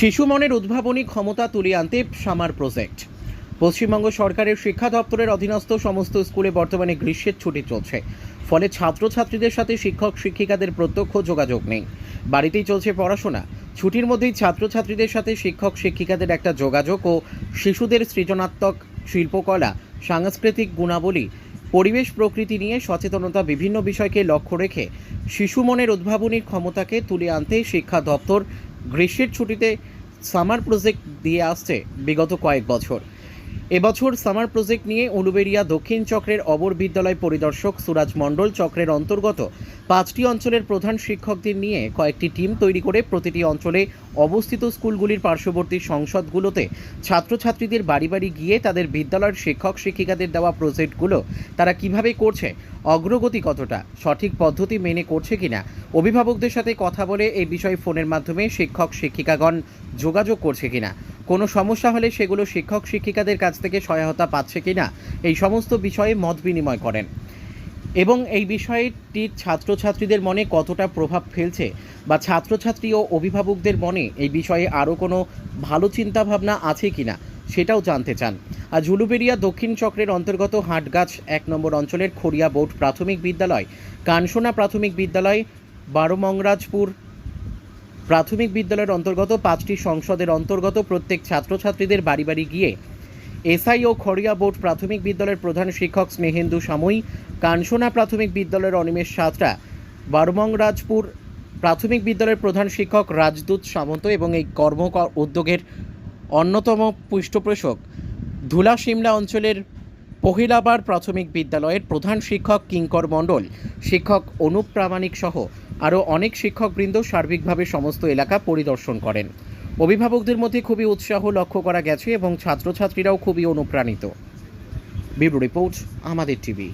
শিশু মনের উদ্ভাবনী ক্ষমতা তুলে আনতে সামার প্রজেক্ট। পশ্চিমবঙ্গ সরকারের শিক্ষা দপ্তরের অধীনস্থ সমস্ত স্কুলে বর্তমানে গ্রীষ্মের ছুটি চলছে। ফলে ছাত্রছাত্রীদের সাথে শিক্ষক শিক্ষিকাদের প্রত্যক্ষ যোগাযোগ নেই। বাড়িতেই চলছে পড়াশোনা। ছুটির মধ্যেই ছাত্রছাত্রীদের সাথে শিক্ষক শিক্ষিকাদের একটা যোগাযোগ ও শিশুদের সৃজনাত্মক শিল্পকলা, সাংস্কৃতিক গুণাবলী, পরিবেশ প্রকৃতি নিয়ে সচেতনতা বিভিন্ন বিষয়কে লক্ষ্য রেখে শিশু মনের উদ্ভাবনীর ক্ষমতাকে তুলে আনতে শিক্ষা দপ্তর গ্রীষ্মের ছুটিতে সামার প্রজেক্ট দিয়ে আসছে বিগত কয়েক বছর। এবছর সামার প্রজেক্ট নিয়ে উলুবেরিয়া দক্ষিণ চক্রের অবর বিদ্যালয় পরিদর্শক সুরাজ মণ্ডল চক্রের অন্তর্গত পাঁচটি অঞ্চলের প্রধান শিক্ষকদের নিয়ে কয়েকটি টিম তৈরি করে প্রতিটি অঞ্চলে অবস্থিত স্কুলগুলির পার্শ্ববর্তী সংসদগুলোতে ছাত্রছাত্রীদের বাড়ি বাড়ি গিয়ে তাদের বিদ্যালয়ের শিক্ষক শিক্ষিকাদের দেওয়া প্রজেক্টগুলো তারা কীভাবে করছে, অগ্রগতি কতটা, সঠিক পদ্ধতি মেনে করছে কিনা, অভিভাবকদের সাথে কথা বলে এই বিষয়ে ফোনের মাধ্যমে শিক্ষক শিক্ষিকাগণ যোগাযোগ করছে কিনা। কোনো সমস্যা হলে সেগুলো শিক্ষক শিক্ষিকাদের কাছ থেকে সহায়তা পাচ্ছে কিনা, এই সমস্ত বিষয়ে মত বিনিময় করেন। এবং এই বিষয়টি ছাত্রছাত্রীদের মনে কতটা প্রভাব ফেলছে বা ছাত্রছাত্রী ও অভিভাবকদের মনে এই বিষয়ে আরও কোনো ভালো চিন্তাভাবনা আছে কিনা, সেটাও জানতে চান। আজ ঝুলুবেরিয়া দক্ষিণ চক্রের অন্তর্গত হাটগাছ এক নম্বর অঞ্চলের খড়িয়া বোর্ড প্রাথমিক বিদ্যালয়, কানসোনা প্রাথমিক বিদ্যালয় বারোমংরাজপুর প্রাথমিক বিদ্যালয়ের অন্তর্গত পাঁচটি সংসদের অন্তর্গত প্রত্যেক ছাত্রছাত্রীদের বাড়ি বাড়ি গিয়ে এসআই ও খড়িয়া বোর্ড প্রাথমিক বিদ্যালয়ের প্রধান শিক্ষক স্নেহেন্দু সাময়ী, কানসোনা প্রাথমিক বিদ্যালয়ের অনিমেষ সাঁতরা, বারমংরাজপুর প্রাথমিক বিদ্যালয়ের প্রধান শিক্ষক রাজদূত সামন্ত এবং এই কর্ম উদ্যোগের অন্যতম পৃষ্ঠপোষক ধুলা সিমলা অঞ্চলের পহিলাবার প্রাথমিক বিদ্যালয়ের প্রধান শিক্ষক কিঙ্কর মণ্ডল, শিক্ষক অনুপ প্রামাণিক সহ আরও অনেক শিক্ষকবৃন্দ সার্বিকভাবে সমস্ত এলাকা পরিদর্শন করেন। অভিভাবকদের মধ্যে খুবই উৎসাহ লক্ষ্য করা গেছে এবং ছাত্রছাত্রীরাও খুবই অনুপ্রাণিত। ব্যুরো রিপোর্ট, আমাদের টিভি।